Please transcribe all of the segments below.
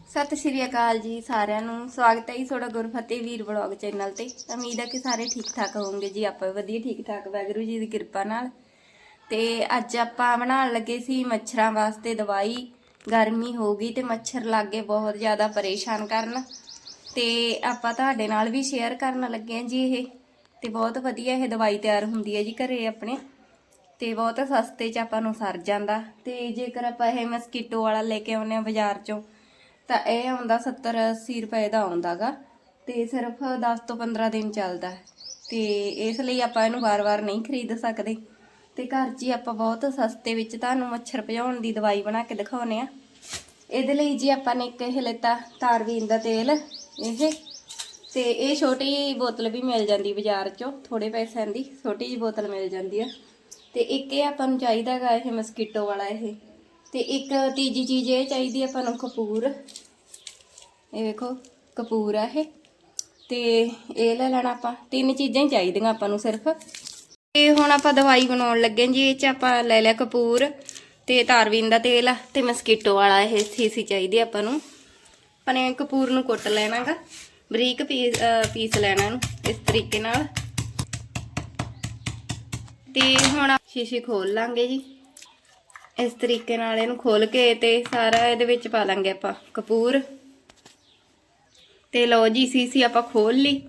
ਸਤਿ ਸ਼੍ਰੀ ਅਕਾਲ ਜੀ ਸਾਰਿਆਂ ਨੂੰ। ਸਵਾਗਤ ਹੈ ਜੀ ਤੁਹਾਡਾ ਗੁਰਫਤਿਹ ਵੀਰ ਬਲੌਗ ਚੈਨਲ ਤੇ। ਉਮੀਦ ਹੈ ਕਿ ਸਾਰੇ ਠੀਕ ਠਾਕ ਹੋਵੋਗੇ ਜੀ। ਆਪਾਂ ਵਧੀਆ ਠੀਕ ਠਾਕ, ਵਾਹਿਗੁਰੂ ਜੀ ਦੀ ਕਿਰਪਾ ਨਾਲ। ਤੇ ਅੱਜ ਆਪਾਂ ਬਣਾਉਣ ਲੱਗੇ ਸੀ ਮੱਛਰਾਂ ਵਾਸਤੇ ਦਵਾਈ। ਗਰਮੀ ਹੋ ਗਈ ਤੇ ਮੱਛਰ ਲੱਗੇ ਬਹੁਤ ਜ਼ਿਆਦਾ ਪਰੇਸ਼ਾਨ ਕਰਨ। ਤੇ ਆਪਾਂ ਤੁਹਾਡੇ ਨਾਲ ਵੀ ਸ਼ੇਅਰ ਕਰਨ ਲੱਗੇ ਹਾਂ ਜੀ ਇਹ। ਤੇ ਬਹੁਤ ਵਧੀਆ ਇਹ ਦਵਾਈ ਤਿਆਰ ਹੁੰਦੀ ਹੈ ਜੀ ਘਰੇ ਆਪਣੇ। ਤੇ ਬਹੁਤ ਸਸਤੇ ਚ ਆਪਾਂ ਨੂੰ ਸਰ ਜਾਂਦਾ। ਤੇ ਜੇਕਰ ਆਪਾਂ ਇਹ ਮਸਕੀਟੋ ਵਾਲਾ ਲੈ ਕੇ ਆਉਂਦੇ ਆ ਬਾਜ਼ਾਰ ਚੋਂ ਤਾਂ ਇਹ ਆਉਂਦਾ 70 80 ਰੁਪਏ ਦਾ ਆਉਂਦਾਗਾ ਤੇ ਸਿਰਫ 10 ਤੋਂ 15 ਦਿਨ ਚੱਲਦਾ ਹੈ। ਤੇ ਇਸ ਲਈ ਆਪਾਂ ਇਹਨੂੰ ਵਾਰ-ਵਾਰ ਨਹੀਂ ਖਰੀਦ ਸਕਦੇ। ਤੇ ਘਰ 'ਚ ਹੀ ਆਪਾਂ ਬਹੁਤ ਸਸਤੇ ਵਿੱਚ ਤੁਹਾਨੂੰ ਮੱਛਰ ਭਜਾਉਣ ਦੀ ਦਵਾਈ ਬਣਾ ਕੇ ਦਿਖਾਉਨੇ ਆ ਇਹਦੇ ਲਈ ਜੀ ਆਪਾਂ ਨੇ ਇੱਕ ਇਹ ਲੈਤਾ ਤਾਰਵੀਨ ਦਾ ਤੇਲ, ਇਹ ਤੇ ਇਹ ਛੋਟੀ ਬੋਤਲ ਵੀ ਮਿਲ ਜਾਂਦੀ ਬਾਜ਼ਾਰ 'ਚੋਂ ਥੋੜੇ ਪੈਸਿਆਂ ਦੀ, ਛੋਟੀ ਜਿਹੀ ਬੋਤਲ ਮਿਲ ਜਾਂਦੀ ਆ। ਤੇ ਇੱਕ ਇਹ ਆਪਾਂ ਨੂੰ ਚਾਹੀਦਾ ਹੈਗਾ ਇਹ ਮਸਕੀਟੋ ਵਾਲਾ ਇਹ। ਤੇ ਇੱਕ ਤੀਜੀ ਚੀਜ਼ ਇਹ ਚਾਹੀਦੀ ਆਪਾਂ ਨੂੰ ਕਪੂਰ। ਇਹ ਵੇਖੋ, ਕਪੂਰ ਆ ਇਹ। ਤੇ ਇਹ ਲੈ ਲੈਣਾ ਆਪਾਂ। ਤਿੰਨ ਚੀਜ਼ਾਂ ਹੀ ਚਾਹੀਦੀਆਂ ਆਪਾਂ ਨੂੰ ਸਿਰਫ। ਤੇ ਹੁਣ ਆਪਾਂ ਦਵਾਈ ਬਣਾਉਣ ਲੱਗੇ ਹਾਂ ਜੀ, ਇਹ ਚ ਆਪਾਂ ਲੈ ਲਿਆ ਕਪੂਰ ਤੇ ਤਾਰਵੀਨ ਦਾ ਤੇਲ ਆ ਤੇ ਮਸਕੀਟੋ ਵਾਲਾ ਇਹ ਸੀਸੀ ਚਾਹੀਦੀ ਆਪਾਂ ਨੂੰ। ਆਪਾਂ ਨੇ ਕਪੂਰ ਨੂੰ ਕੁੱਟ ਲੈਣਾਗਾ ਬਰੀਕ ਪੀਸ ਪੀਸ ਲੈਣਾ ਇਹਨੂੰ ਇਸ ਤਰੀਕੇ ਨਾਲ। ਤੇ ਹੁਣ ਸ਼ੀਸ਼ੇ ਖੋਲ ਲਾਂਗੇ ਜੀ। ਇਸ ਤਰੀਕੇ ਨਾਲ ਇਹਨੂੰ ਖੋਲ ਕੇ ਤੇ ਸਾਰਾ ਇਹਦੇ ਵਿੱਚ ਪਾ ਲਾਂਗੇ ਆਪਾਂ ਕਪੂਰ। ਤੇ ਲਓ ਜੀ, ਸੀਸੀ ਆਪਾਂ ਖੋਲ ਲਈ।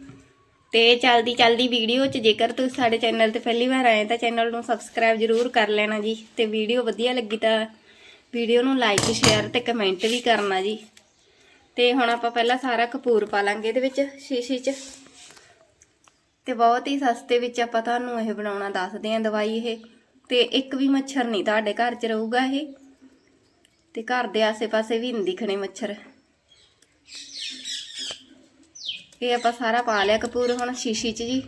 ਤੇ ਚਲਦੀ ਚਲਦੀ ਵੀਡੀਓ ਚ ਜੇਕਰ ਤੁਸੀਂ ਸਾਡੇ ਚੈਨਲ ਤੇ ਪਹਿਲੀ ਵਾਰ ਆਏ ਤਾਂ ਚੈਨਲ ਨੂੰ ਸਬਸਕ੍ਰਾਈਬ ਜਰੂਰ ਕਰ ਲੈਣਾ ਜੀ। ਤੇ ਵੀਡੀਓ ਵਧੀਆ ਲੱਗੀ ਤਾਂ ਵੀਡੀਓ ਨੂੰ ਲਾਈਕ ਸ਼ੇਅਰ ਤੇ ਕਮੈਂਟ ਵੀ ਕਰਨਾ ਜੀ। ਤੇ ਹੁਣ ਆਪਾਂ ਪਹਿਲਾਂ ਸਾਰਾ ਕਪੂਰ ਪਾ ਲਾਂਗੇ ਇਹਦੇ ਵਿੱਚ ਸ਼ੀਸ਼ੀ 'ਚ। ਤੇ ਬਹੁਤ ਹੀ ਸਸਤੇ ਵਿੱਚ ਆਪਾਂ ਤੁਹਾਨੂੰ ਇਹ ਬਣਾਉਣਾ ਦੱਸਦੇ ਆਂ ਦਵਾਈ ਇਹ। ਤੇ ਇੱਕ ਵੀ ਮੱਛਰ ਨਹੀਂ ਤੁਹਾਡੇ ਘਰ 'ਚ ਰਹੂਗਾ ਇਹ। ਤੇ ਘਰ ਦੇ ਆਸੇ-ਪਾਸੇ ਵੀ ਨਹੀਂ ਦਿਖਣੇ ਮੱਛਰ। ਇਹ ਆਪਾਂ ਸਾਰਾ ਪਾ ਲਿਆ ਕਪੂਰ ਹੁਣ ਸ਼ੀਸ਼ੀ 'ਚ ਜੀ।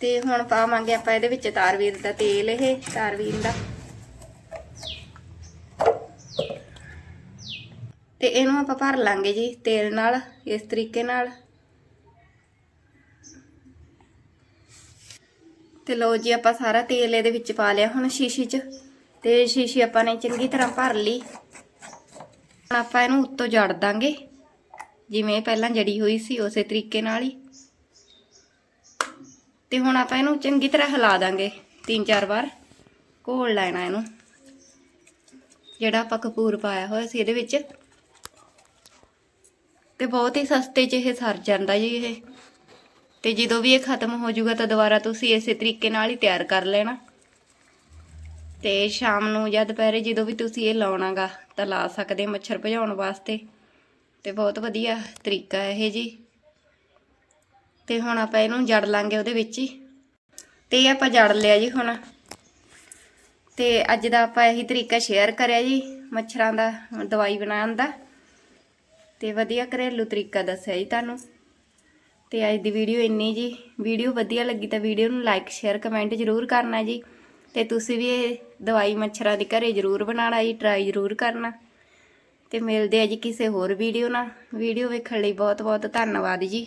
ਤੇ ਹੁਣ ਪਾਵਾਂਗੇ ਆਪਾਂ ਇਹਦੇ ਵਿੱਚ ਤਾਰਵੀਰ ਦਾ ਤੇਲ ਇਹ ਤਾਰਵੀਰ ਦਾ। ਤੇ ਇਹਨੂੰ ਆਪਾਂ ਭਰ ਲਾਂਗੇ ਜੀ ਤੇਲ ਨਾਲ, ਇਸ ਤਰੀਕੇ ਨਾਲ। ਤੇ ਲਓ ਜੀ ਆਪਾਂ ਸਾਰਾ ਤੇਲ ਇਹਦੇ ਵਿੱਚ ਪਾ ਲਿਆ ਹੁਣ ਸ਼ੀਸ਼ੀ 'ਚ। ਤੇ ਸ਼ੀਸ਼ੀ ਆਪਾਂ ਨੇ ਚੰਗੀ ਤਰ੍ਹਾਂ ਭਰ ਲਈ। ਹੁਣ ਆਪਾਂ ਇਹਨੂੰ ਉੱਤੋਂ ਜੜ ਦਾਂਗੇ। ਜਿਵੇਂ ਪਹਿਲਾਂ ਜੜੀ ਹੋਈ ਸੀ ਉਸੇ ਤਰੀਕੇ ਨਾਲ ਹੀ। ਤੇ ਹੁਣ ਆਪਾਂ ਇਹਨੂੰ ਚੰਗੀ ਤਰ੍ਹਾਂ ਹਿਲਾ ਦਾਂਗੇ ਤਿੰਨ ਚਾਰ ਵਾਰ। ਘੋਲ ਲੈਣਾ ਇਹਨੂੰ। ਜਿਹੜਾ ਆਪਾਂ ਕਪੂਰ ਪਾਇਆ ਹੋਇਆ ਸੀ ਇਹਦੇ ਵਿੱਚ। ਤੇ ਬਹੁਤ ਹੀ ਸਸਤੇ 'ਚ ਇਹ ਸਰ ਜਾਂਦਾ ਜੀ ਇਹ। ਤੇ ਜਦੋਂ ਵੀ ਇਹ ਖਤਮ ਹੋ ਜਾਊਗਾ ਤਾਂ ਦੁਬਾਰਾ ਤੁਸੀਂ ਇਸੇ ਤਰੀਕੇ ਨਾਲ ਹੀ ਤਿਆਰ ਕਰ ਲੈਣਾ। ਤੇ ਸ਼ਾਮ ਨੂੰ ਜਾਂ ਦੁਪਹਿਰੇ ਜਦੋਂ ਵੀ ਤੁਸੀਂ ਇਹ ਲਾਉਣਾਗਾ ਤਾਂ ਲਾ ਸਕਦੇ ਮੱਛਰ ਭਜਾਉਣ ਵਾਸਤੇ। ਤੇ ਬਹੁਤ ਵਧੀਆ ਤਰੀਕਾ ਇਹ ਜੀ। ਤੇ ਹੁਣ ਆਪਾਂ ਇਹਨੂੰ ਜੜ ਲਾਂਗੇ ਉਹਦੇ ਵਿੱਚ ਹੀ। ਤੇ ਇਹ ਆਪਾਂ ਜੜ ਲਿਆ ਜੀ ਹੁਣ। ਤੇ ਅੱਜ ਦਾ ਆਪਾਂ ਇਹੀ ਤਰੀਕਾ ਸ਼ੇਅਰ ਕਰਿਆ ਜੀ ਮੱਛਰਾਂ ਦਾ ਦਵਾਈ ਬਣਾਉਣ ਦਾ। ਤੇ ਵਧੀਆ ਘਰੇਲੂ ਤਰੀਕਾ ਦੱਸਿਆ ਜੀ ਤੁਹਾਨੂੰ। ਤੇ ਅੱਜ ਦੀ ਵੀਡੀਓ ਇੰਨੀ ਜੀ। ਵੀਡੀਓ ਵਧੀਆ ਲੱਗੀ ਤਾਂ ਵੀਡੀਓ ਨੂੰ ਲਾਈਕ ਸ਼ੇਅਰ ਕਮੈਂਟ ਜ਼ਰੂਰ ਕਰਨਾ ਜੀ। ਤੇ ਤੁਸੀਂ ਵੀ ਇਹ ਦਵਾਈ ਮੱਛਰਾਂ ਦੀ ਘਰੇ ਜ਼ਰੂਰ ਬਣਾਉਣਾ ਜੀ ਟਰਾਈ ਜ਼ਰੂਰ ਕਰਨਾ। ਤੇ ਮਿਲਦੇ ਆ ਜੀ ਕਿਸੇ ਹੋਰ ਵੀਡੀਓ ਨਾਲ। ਵੀਡੀਓ ਵੇਖਣ ਲਈ ਬਹੁਤ ਬਹੁਤ ਧੰਨਵਾਦ ਜੀ।